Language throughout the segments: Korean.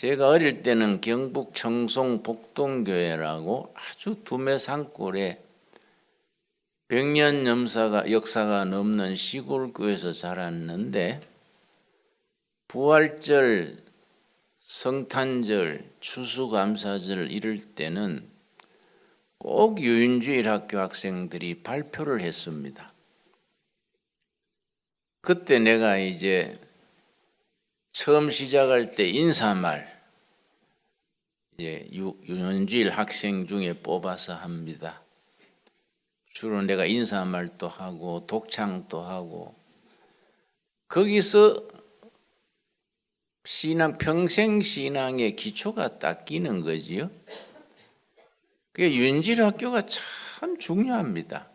제가 어릴 때는 경북 청송 복동교회라고 아주 두메 산골에 백년 염사가 역사가 넘는 시골 교회에서 자랐는데 부활절, 성탄절, 추수감사절 이럴 때는 꼭 유인주일 학교 학생들이 발표를 했습니다. 그때 내가 이제 처음 시작할 때 인사말 이제 유연주일 학생 중에 뽑아서 합니다. 주로 내가 인사말도 하고 독창도 하고 거기서 신앙 평생 신앙의 기초가 딱 끼는 거지요. 그게 윤질 학교가 참 중요합니다.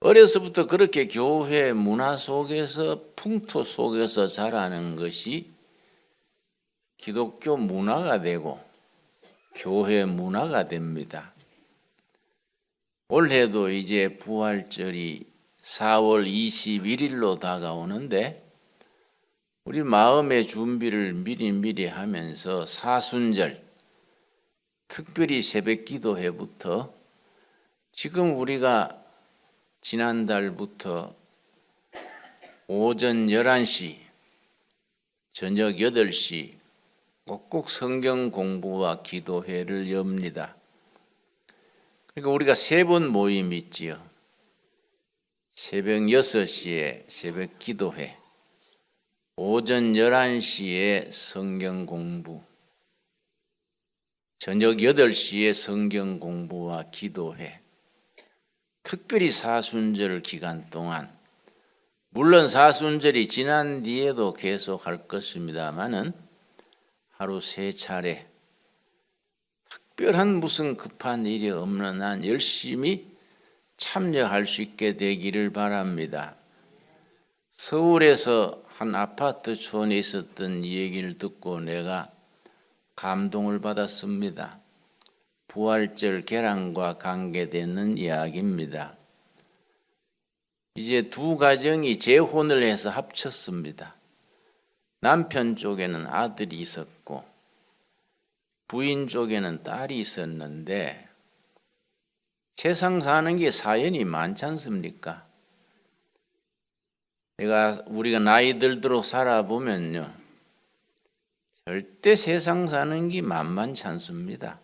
어려서부터 그렇게 교회 문화 속에서 풍토 속에서 자라는 것이 기독교 문화가 되고 교회 문화가 됩니다. 올해도 이제 부활절이 4월 21일로 다가오는데 우리 마음의 준비를 미리미리 하면서 사순절 특별히 새벽 기도회부터 지금 우리가 지난달부터 오전 11시, 저녁 8시 꼭꼭 성경 공부와 기도회를 엽니다. 그러니까 우리가 세 번 모임 있지요. 새벽 6시에 새벽 기도회, 오전 11시에 성경 공부, 저녁 8시에 성경 공부와 기도회, 특별히 사순절 기간 동안 물론 사순절이 지난 뒤에도 계속 할 것입니다만은 하루 세 차례 특별한 무슨 급한 일이 없는 한 열심히 참여할 수 있게 되기를 바랍니다. 서울에서 한 아파트 촌에 있었던 얘기를 듣고 내가 감동을 받았습니다. 부활절 계란과 관계되는 이야기입니다. 이제 두 가정이 재혼을 해서 합쳤습니다. 남편 쪽에는 아들이 있었고 부인 쪽에는 딸이 있었는데 세상 사는 게 사연이 많지 않습니까? 내가 우리가 나이 들도록 살아보면요. 절대 세상 사는 게 만만치 않습니다.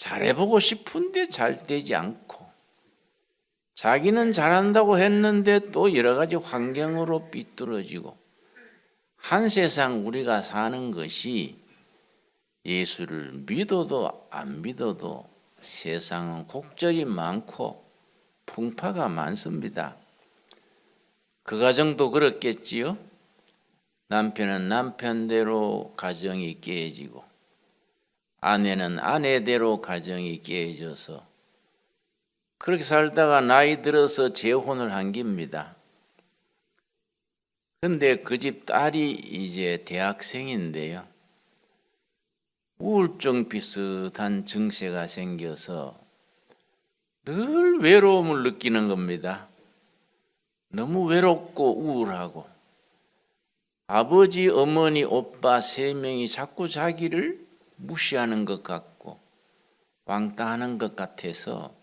잘해보고 싶은데 잘 되지 않고 자기는 잘한다고 했는데 또 여러 가지 환경으로 삐뚤어지고 한 세상 우리가 사는 것이 예수를 믿어도 안 믿어도 세상은 곡절이 많고 풍파가 많습니다. 그 가정도 그렇겠지요. 남편은 남편대로 가정이 깨지고 아내는 아내대로 가정이 깨져서 그렇게 살다가 나이 들어서 재혼을 한 겁니다. 근데 그 집 딸이 이제 대학생인데요. 우울증 비슷한 증세가 생겨서 늘 외로움을 느끼는 겁니다. 너무 외롭고 우울하고 아버지, 어머니, 오빠 세 명이 자꾸 자기를 무시하는 것 같고 왕따하는 것 같아서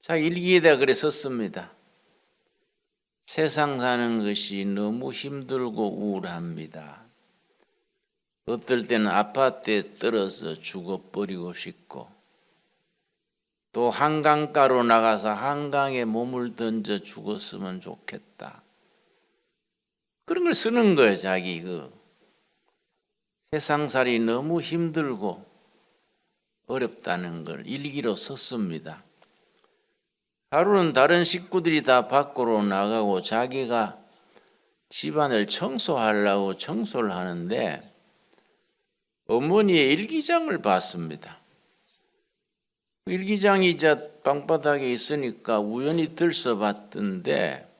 자 일기에다 그래 썼습니다. 세상 사는 것이 너무 힘들고 우울합니다. 어떨 때는 아파트에 떨어져 죽어버리고 싶고 또 한강가로 나가서 한강에 몸을 던져 죽었으면 좋겠다. 그런 걸 쓰는 거예요, 자기 그 세상살이 너무 힘들고 어렵다는 걸 일기로 썼습니다. 하루는 다른 식구들이 다 밖으로 나가고 자기가 집안을 청소하려고 청소를 하는데 어머니의 일기장을 봤습니다. 일기장이 이제 방바닥에 있으니까 우연히 들서봤던데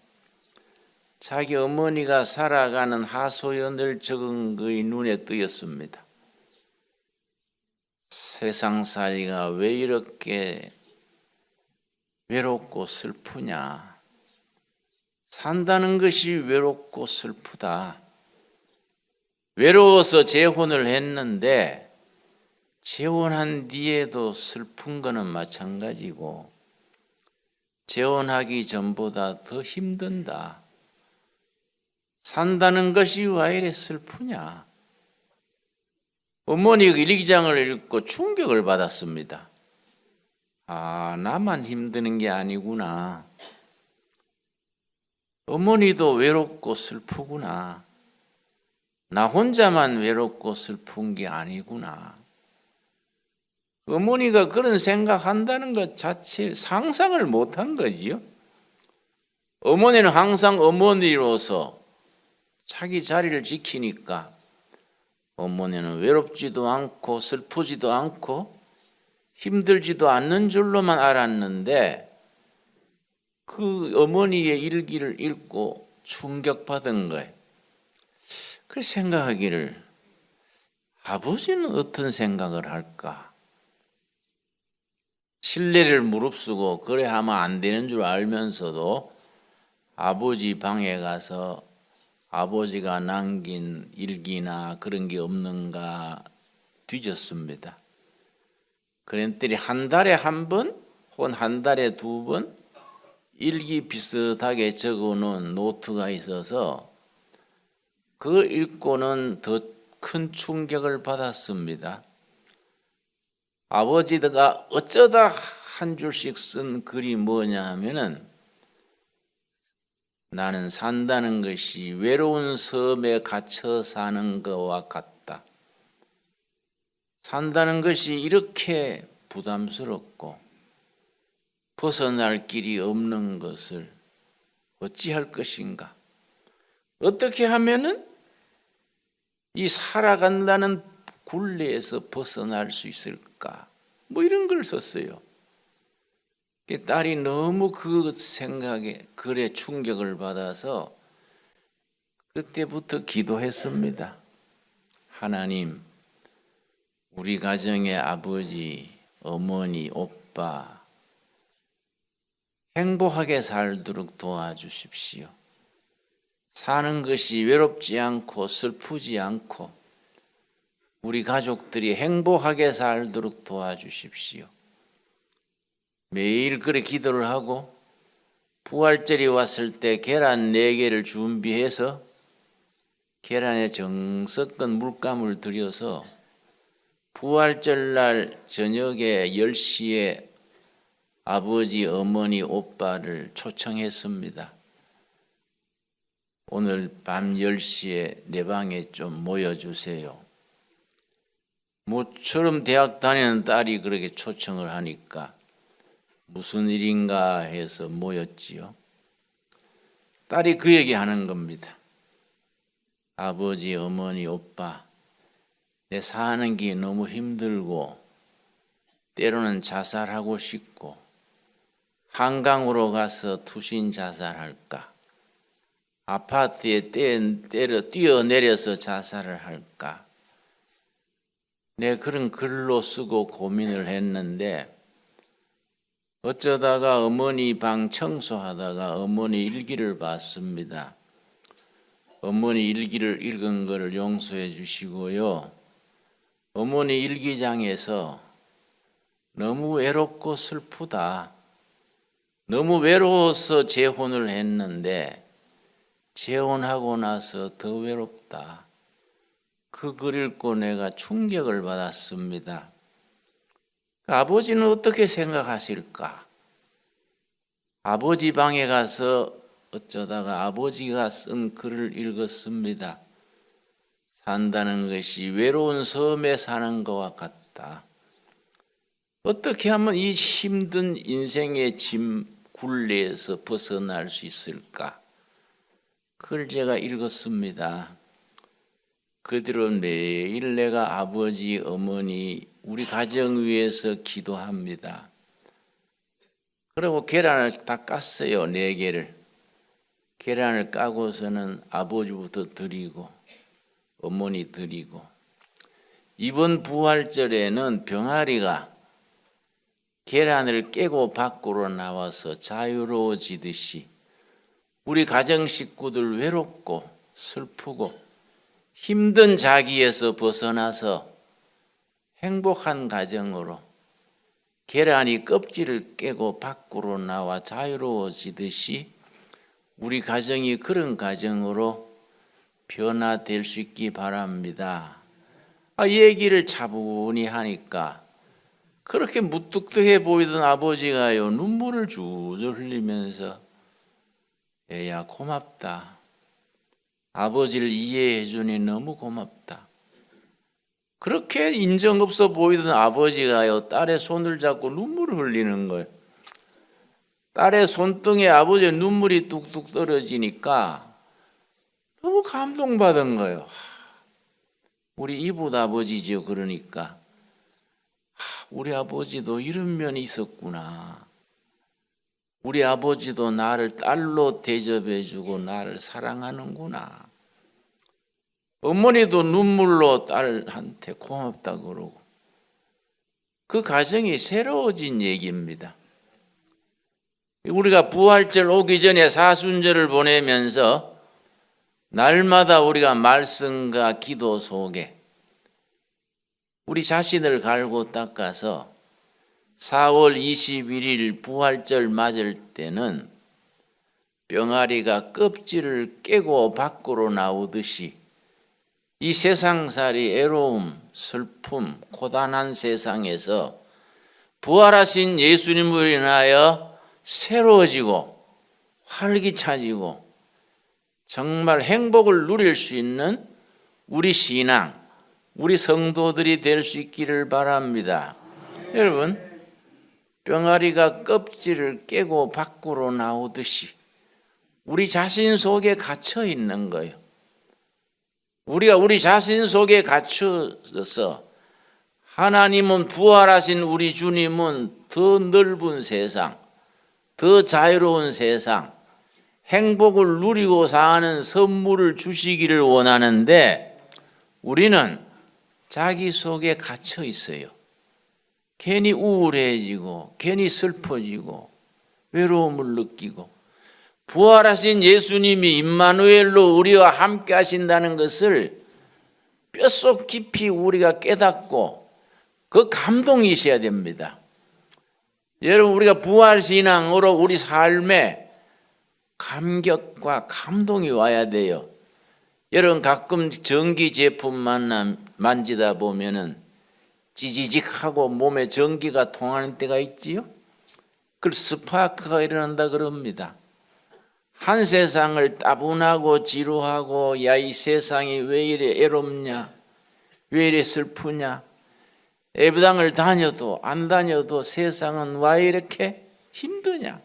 자기 어머니가 살아가는 하소연을 적은 그의 눈에 띄었습니다. 세상살이가 왜 이렇게 외롭고 슬프냐? 산다는 것이 외롭고 슬프다. 외로워서 재혼을 했는데 재혼한 뒤에도 슬픈 거는 마찬가지고 재혼하기 전보다 더 힘든다. 산다는 것이 왜 이래 슬프냐? 어머니가 일기장을 읽고 충격을 받았습니다. 아, 나만 힘드는 게 아니구나. 어머니도 외롭고 슬프구나. 나 혼자만 외롭고 슬픈 게 아니구나. 어머니가 그런 생각한다는 것 자체 상상을 못한 거지요. 어머니는 항상 어머니로서 자기 자리를 지키니까 어머니는 외롭지도 않고 슬프지도 않고 힘들지도 않는 줄로만 알았는데 그 어머니의 일기를 읽고 충격받은 거예요. 그래서 생각하기를 아버지는 어떤 생각을 할까? 신뢰를 무릅쓰고 그래 하면 안 되는 줄 알면서도 아버지 방에 가서 아버지가 남긴 일기나 그런 게 없는가 뒤졌습니다. 그랬더니 한 달에 한 번, 혹은 한 달에 두 번 일기 비슷하게 적어놓은 노트가 있어서 그걸 읽고는 더 큰 충격을 받았습니다. 아버지가 어쩌다 한 줄씩 쓴 글이 뭐냐 하면은 나는 산다는 것이 외로운 섬에 갇혀 사는 것과 같다. 산다는 것이 이렇게 부담스럽고 벗어날 길이 없는 것을 어찌할 것인가? 어떻게 하면은 이 살아간다는 굴레에서 벗어날 수 있을까? 뭐 이런 걸 썼어요. 딸이 너무 그 생각에 글에 충격을 받아서 그때부터 기도했습니다. 하나님, 우리 가정의 아버지, 어머니, 오빠 행복하게 살도록 도와주십시오. 사는 것이 외롭지 않고 슬프지 않고 우리 가족들이 행복하게 살도록 도와주십시오. 매일 그래 기도를 하고 부활절이 왔을 때 계란 네 개를 준비해서 계란에 정석건 물감을 들여서 부활절 날 저녁에 10시에 아버지, 어머니, 오빠를 초청했습니다. 오늘 밤 10시에 내 방에 좀 모여주세요. 모처럼 대학 다니는 딸이 그렇게 초청을 하니까 무슨 일인가 해서 모였지요. 딸이 그 얘기 하는 겁니다. 아버지, 어머니, 오빠, 내 사는 게 너무 힘들고, 때로는 자살하고 싶고, 한강으로 가서 투신 자살할까? 아파트에 때려 뛰어내려서 자살을 할까? 내 그런 글로 쓰고 고민을 했는데 어쩌다가 어머니 방 청소하다가 어머니 일기를 봤습니다. 어머니 일기를 읽은 것을 용서해 주시고요. 어머니 일기장에서 너무 외롭고 슬프다. 너무 외로워서 재혼을 했는데 재혼하고 나서 더 외롭다. 그 글 읽고 내가 충격을 받았습니다. 아버지는 어떻게 생각하실까? 아버지 방에 가서 어쩌다가 아버지가 쓴 글을 읽었습니다. 산다는 것이 외로운 섬에 사는 것과 같다. 어떻게 하면 이 힘든 인생의 짐 굴레에서 벗어날 수 있을까? 그걸 제가 읽었습니다. 그대로 매일 내가 아버지, 어머니, 우리 가정 위해서 기도합니다. 그리고 계란을 다 깠어요. 네 개를. 계란을 까고서는 아버지부터 드리고 어머니 드리고 이번 부활절에는 병아리가 계란을 깨고 밖으로 나와서 자유로워지듯이 우리 가정 식구들 외롭고 슬프고 힘든 자기에서 벗어나서 행복한 가정으로 계란이 껍질을 깨고 밖으로 나와 자유로워지듯이 우리 가정이 그런 가정으로 변화될 수 있기 바랍니다. 아, 얘기를 차분히 하니까 그렇게 무뚝뚝해 보이던 아버지가요 눈물을 줄줄 흘리면서 애야 고맙다. 아버지를 이해해 주니 너무 고맙다. 그렇게 인정 없어 보이던 아버지가요 딸의 손을 잡고 눈물을 흘리는 거예요. 딸의 손등에 아버지의 눈물이 뚝뚝 떨어지니까 너무 감동받은 거예요. 우리 이붓 아버지죠. 그러니까 우리 아버지도 이런 면이 있었구나. 우리 아버지도 나를 딸로 대접해주고 나를 사랑하는구나. 어머니도 눈물로 딸한테 고맙다 그러고 그 가정이 새로워진 얘기입니다. 우리가 부활절 오기 전에 사순절을 보내면서 날마다 우리가 말씀과 기도 속에 우리 자신을 갈고 닦아서 4월 21일 부활절 맞을 때는 병아리가 껍질을 깨고 밖으로 나오듯이 이 세상살이 애로움, 슬픔, 고단한 세상에서 부활하신 예수님을 인하여 새로워지고 활기차지고 정말 행복을 누릴 수 있는 우리 신앙, 우리 성도들이 될 수 있기를 바랍니다. 여러분, 병아리가 껍질을 깨고 밖으로 나오듯이 우리 자신 속에 갇혀 있는 거예요. 우리가 우리 자신 속에 갇혀서 하나님은 부활하신 우리 주님은 더 넓은 세상, 더 자유로운 세상, 행복을 누리고 사는 선물을 주시기를 원하는데 우리는 자기 속에 갇혀 있어요. 괜히 우울해지고, 괜히 슬퍼지고, 외로움을 느끼고, 부활하신 예수님이 임마누엘로 우리와 함께 하신다는 것을 뼛속 깊이 우리가 깨닫고 그 감동이 있어야 됩니다. 여러분, 우리가 부활 신앙으로 우리 삶에 감격과 감동이 와야 돼요. 여러분, 가끔 전기 제품 만나, 만지다 보면은 찌지직하고 몸에 전기가 통하는 때가 있지요? 그 스파크가 일어난다 그럽니다. 한 세상을 따분하고 지루하고 야 이 세상이 왜 이래 애롭냐? 왜 이래 슬프냐? 예배당을 다녀도 안 다녀도 세상은 왜 이렇게 힘드냐?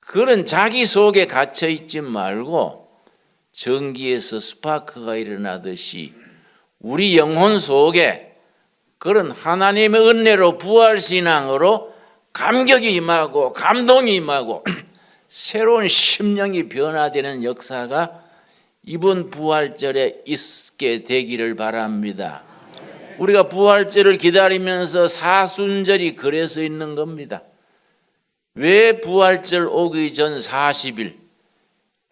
그런 자기 속에 갇혀 있지 말고 전기에서 스파크가 일어나듯이 우리 영혼 속에 그런 하나님의 은혜로 부활 신앙으로 감격이 임하고 감동이 임하고 새로운 심령이 변화되는 역사가 이번 부활절에 있게 되기를 바랍니다. 우리가 부활절을 기다리면서 사순절이 그래서 있는 겁니다. 왜 부활절 오기 전 40일,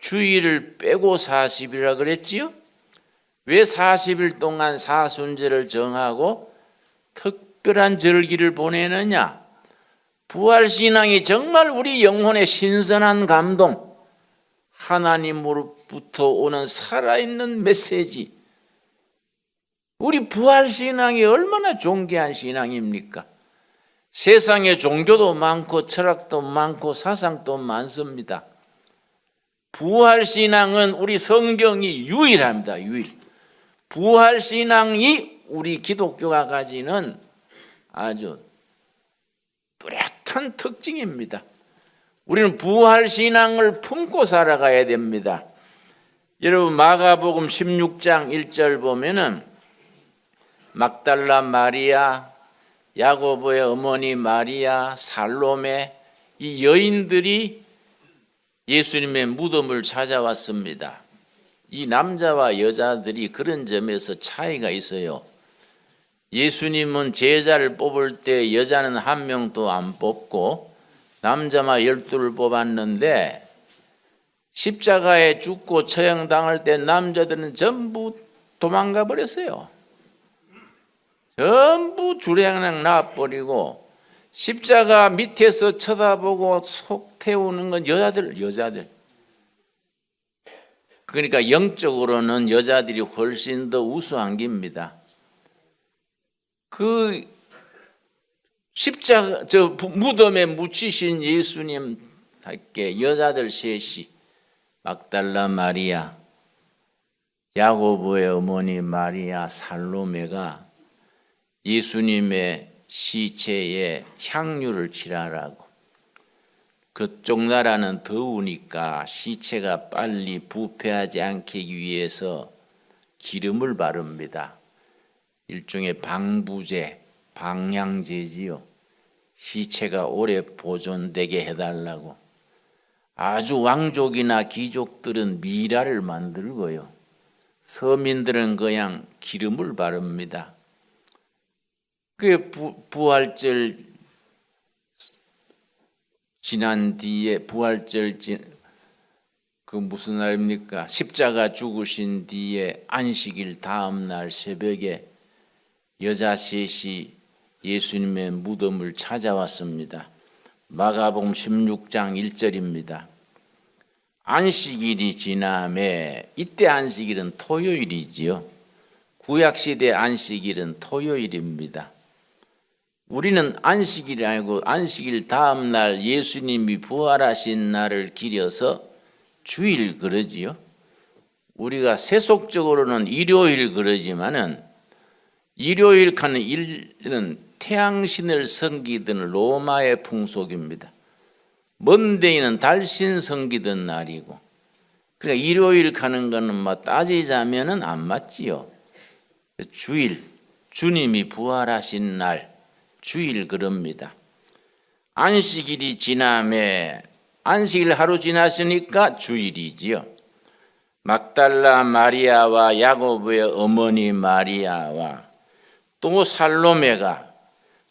주일을 빼고 40일이라 그랬지요? 왜 40일 동안 사순절을 정하고 특별한 절기를 보내느냐? 부활신앙이 정말 우리 영혼의 신선한 감동, 하나님으로부터 오는 살아있는 메시지. 우리 부활신앙이 얼마나 존귀한 신앙입니까? 세상에 종교도 많고 철학도 많고 사상도 많습니다. 부활신앙은 우리 성경이 유일합니다. 유일. 부활신앙이 우리 기독교가 가지는 아주 뚜렷한 특징입니다. 우리는 부활 신앙을 품고 살아가야 됩니다. 여러분 마가복음 16장 1절 보면은 막달라 마리아, 야고보의 어머니 마리아, 살로메 이 여인들이 예수님의 무덤을 찾아왔습니다. 이 남자와 여자들이 그런 점에서 차이가 있어요. 예수님은 제자를 뽑을 때 여자는 한 명도 안 뽑고 남자만 열두를 뽑았는데 십자가에 죽고 처형당할 때 남자들은 전부 도망가 버렸어요. 전부 주량랑 놔버리고 십자가 밑에서 쳐다보고 속 태우는 건 여자들, 여자들. 그러니까 영적으로는 여자들이 훨씬 더 우수한 겁니다. 그 십자가 저 부- 무덤에 묻히신 예수님 할게 여자들 셋이 막달라 마리아, 야고보의 어머니 마리아 살로메가 예수님의 시체에 향유를 칠하라고 그쪽 나라는 더우니까 시체가 빨리 부패하지 않기 위해서 기름을 바릅니다. 일종의 방부제, 방향제지요. 시체가 오래 보존되게 해달라고. 아주 왕족이나 귀족들은 미라를 만들고요. 서민들은 그냥 기름을 바릅니다. 그 부, 부활절 지난 뒤에 부활절 지, 그 무슨 날입니까? 십자가 죽으신 뒤에 안식일 다음 날 새벽에 여자 셋이 예수님의 무덤을 찾아왔습니다. 마가복음 16장 1절입니다. 안식일이 지남에 이때 안식일은 토요일이지요. 구약 시대 안식일은 토요일입니다. 우리는 안식일이 아니고 안식일 다음 날 예수님이 부활하신 날을 기려서 주일 그러지요. 우리가 세속적으로는 일요일 그러지만은 일요일 하는 일은 태양신을 섬기던 로마의 풍속입니다. 먼데이는 달신 섬기던 날이고, 그러니까 일요일 가는 거는 뭐 따지자면은 안 맞지요. 주일, 주님이 부활하신 날, 주일 그럽니다. 안식일이 지남에 안식일 하루 지났으니까 주일이지요. 막달라 마리아와 야고보의 어머니 마리아와 또 살로메가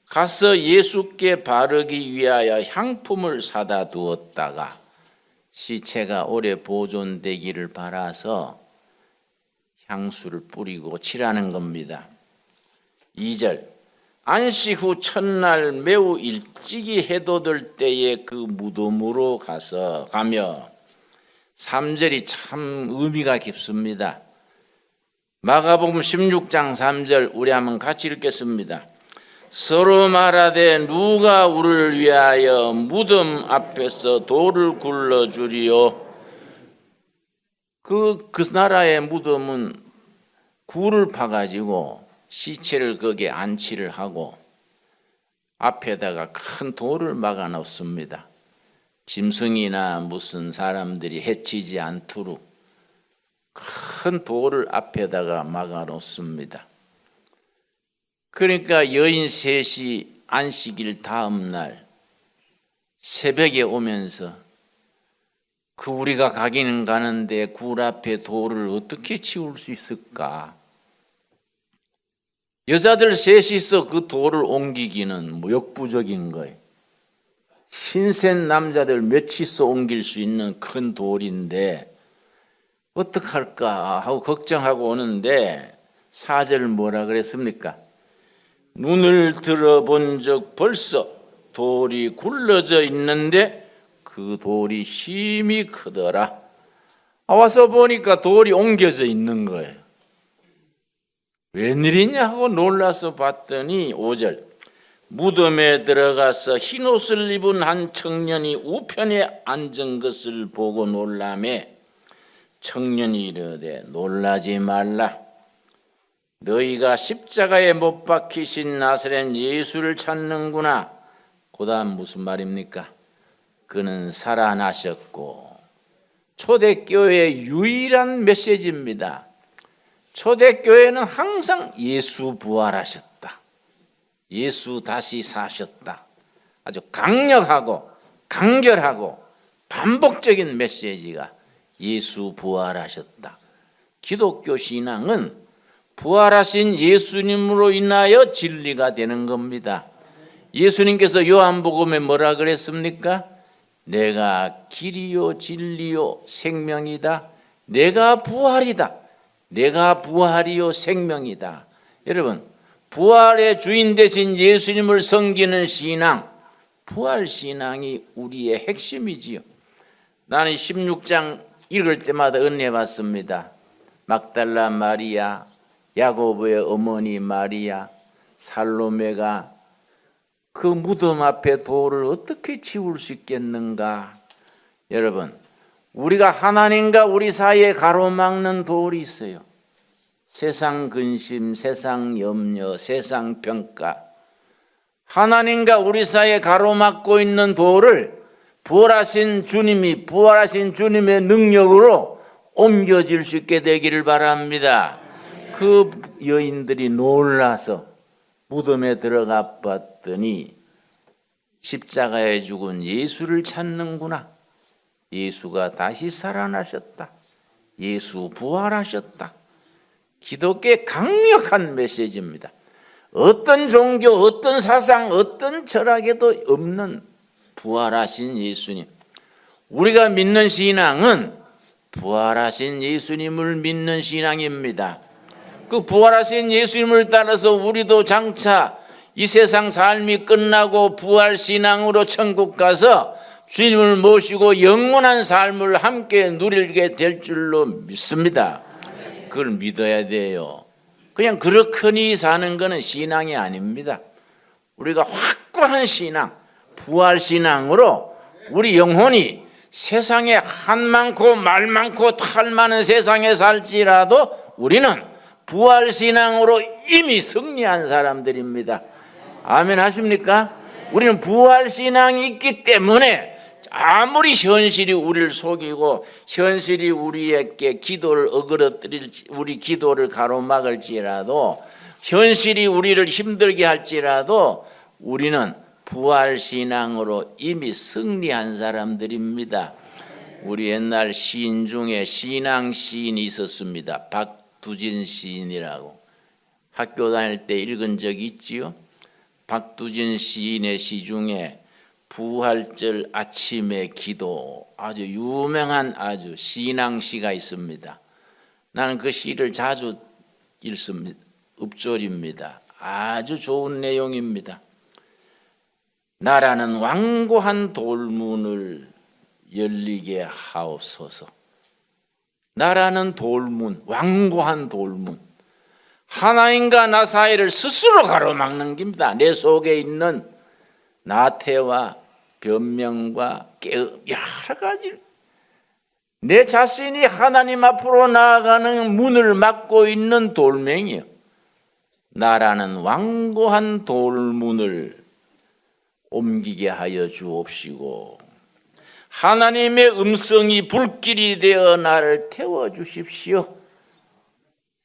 가서 예수께 바르기 위하여 향품을 사다 두었다가 시체가 오래 보존되기를 바라서 향수를 뿌리고 칠하는 겁니다. 2절 안식 후 첫날 매우 일찍이 해돋을 때에 그 무덤으로 가서 가며 3절이 참 의미가 깊습니다. 마가복음 16장 3절 우리 한번 같이 읽겠습니다. 서로 말하되 누가 우리를 위하여 무덤 앞에서 돌을 굴러 주리요 그, 그 나라의 무덤은 굴을 파 가지고 시체를 거기에 안치를 하고 앞에다가 큰 돌을 막아 놓습니다. 짐승이나 무슨 사람들이 해치지 않도록 큰 돌을 앞에다가 막아 놓습니다. 그러니까 여인 셋이 안식일 다음 날 새벽에 오면서 그 우리가 가기는 가는데 굴 앞에 돌을 어떻게 치울 수 있을까? 여자들 셋이서 그 돌을 옮기기는 뭐 역부족인 거예요. 신센 남자들 몇이서 옮길 수 있는 큰 돌인데 어떡할까 하고 걱정하고 오는데 사절 뭐라 그랬습니까? 눈을 들어본 적 벌써 돌이 굴러져 있는데 그 돌이 심히 크더라. 아, 와서 보니까 돌이 옮겨져 있는 거예요. 웬일이냐 하고 놀라서 봤더니 5절 무덤에 들어가서 흰 옷을 입은 한 청년이 우편에 앉은 것을 보고 놀라매 청년이 이르되 놀라지 말라 너희가 십자가에 못 박히신 나사렛 예수를 찾는구나 그다음 무슨 말입니까? 그는 살아나셨고 초대교회의 유일한 메시지입니다. 초대교회는 항상 예수 부활하셨다. 예수 다시 사셨다. 아주 강력하고 간결하고 반복적인 메시지가 예수 부활하셨다. 기독교 신앙은 부활하신 예수님으로 인하여 진리가 되는 겁니다. 예수님께서 요한복음에 뭐라 그랬습니까? 내가 길이요 진리요 생명이다. 내가 부활이다. 내가 부활이요 생명이다. 여러분, 부활의 주인 되신 예수님을 섬기는 신앙, 부활 신앙이 우리의 핵심이지요. 나는 16장 읽을 때마다 은혜 받습니다. 막달라 마리아, 야고보의 어머니 마리아, 살로메가 그 무덤 앞에 돌을 어떻게 치울 수 있겠는가? 여러분, 우리가 하나님과 우리 사이에 가로막는 돌이 있어요. 세상 근심, 세상 염려, 세상 평가. 하나님과 우리 사이에 가로막고 있는 돌을 부활하신 주님이 부활하신 주님의 능력으로 옮겨질 수 있게 되기를 바랍니다. 그 여인들이 놀라서 무덤에 들어가 봤더니 십자가에 죽은 예수를 찾는구나. 예수가 다시 살아나셨다. 예수 부활하셨다. 기독교의 강력한 메시지입니다. 어떤 종교, 어떤 사상, 어떤 철학에도 없는 부활하신 예수님. 우리가 믿는 신앙은 부활하신 예수님을 믿는 신앙입니다. 그 부활하신 예수님을 따라서 우리도 장차 이 세상 삶이 끝나고 부활 신앙으로 천국 가서 주님을 모시고 영원한 삶을 함께 누리게 될 줄로 믿습니다. 그걸 믿어야 돼요. 그냥 그렇거니 사는 것은 신앙이 아닙니다. 우리가 확고한 신앙, 부활 신앙으로 우리 영혼이 세상에 한 많고 말 많고 탈 많은 세상에 살지라도 우리는 부활 신앙으로 이미 승리한 사람들입니다. 아멘 하십니까? 우리는 부활 신앙이 있기 때문에 아무리 현실이 우리를 속이고 현실이 우리에게 기도를 어그러뜨릴 우리 기도를 가로막을지라도 현실이 우리를 힘들게 할지라도 우리는 부활 신앙으로 이미 승리한 사람들입니다. 우리 옛날 시인 중에 신앙 시인이 있었습니다. 박두진 시인이라고 학교 다닐 때 읽은 적이 있지요. 박두진 시인의 시 중에 부활절 아침의 기도 아주 유명한 아주 신앙시가 있습니다. 나는 그 시를 자주 읽습니다. 읍조리입니다. 아주 좋은 내용입니다. 나라는 완고한 돌문을 열리게 하옵소서. 나라는 돌문, 완고한 돌문. 하나님과 나 사이를 스스로 가로막는 겁니다. 내 속에 있는 나태와 변명과 여러 가지 내 자신이 하나님 앞으로 나아가는 문을 막고 있는 돌멩이요. 나라는 완고한 돌문을 옮기게 하여 주옵시고 하나님의 음성이 불길이 되어 나를 태워 주십시오.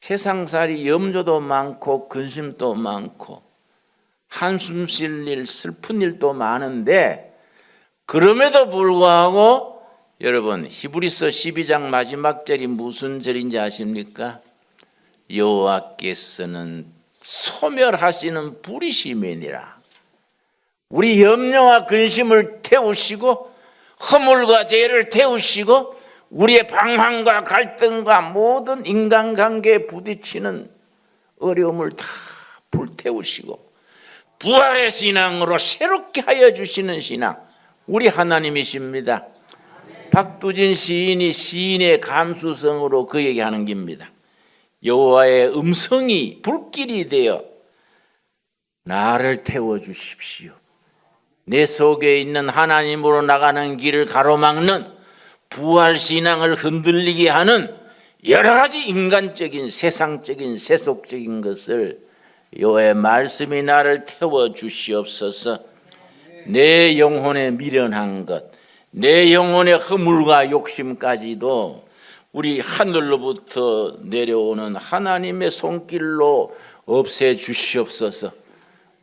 세상살이 염조도 많고 근심도 많고 한숨 쉴 일, 슬픈 일도 많은데 그럼에도 불구하고 여러분 히브리서 12장 마지막 절이 무슨 절인지 아십니까? 여호와께서는 소멸하시는 불이시면이라. 우리 염려와 근심을 태우시고 허물과 죄를 태우시고 우리의 방황과 갈등과 모든 인간관계에 부딪히는 어려움을 다 불태우시고 부활의 신앙으로 새롭게 하여 주시는 신앙 우리 하나님이십니다. 박두진 시인이 시인의 감수성으로 그 얘기하는 겁니다. 여호와의 음성이 불길이 되어 나를 태워 주십시오. 내 속에 있는 하나님으로 나가는 길을 가로막는 부활 신앙을 흔들리게 하는 여러 가지 인간적인 세상적인 세속적인 것을 여호와의 말씀이 나를 태워 주시옵소서. 내 영혼에 미련한 것, 내 영혼의 허물과 욕심까지도 우리 하늘로부터 내려오는 하나님의 손길로 없애 주시옵소서.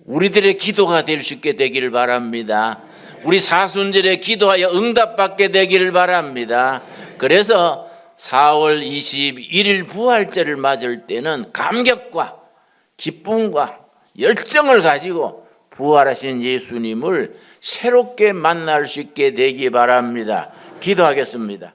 우리들의 기도가 될 수 있게 되기를 바랍니다. 우리 사순절에 기도하여 응답받게 되기를 바랍니다. 그래서 4월 21일 부활절을 맞을 때는 감격과 기쁨과 열정을 가지고 부활하신 예수님을 새롭게 만날 수 있게 되기 바랍니다. 기도하겠습니다.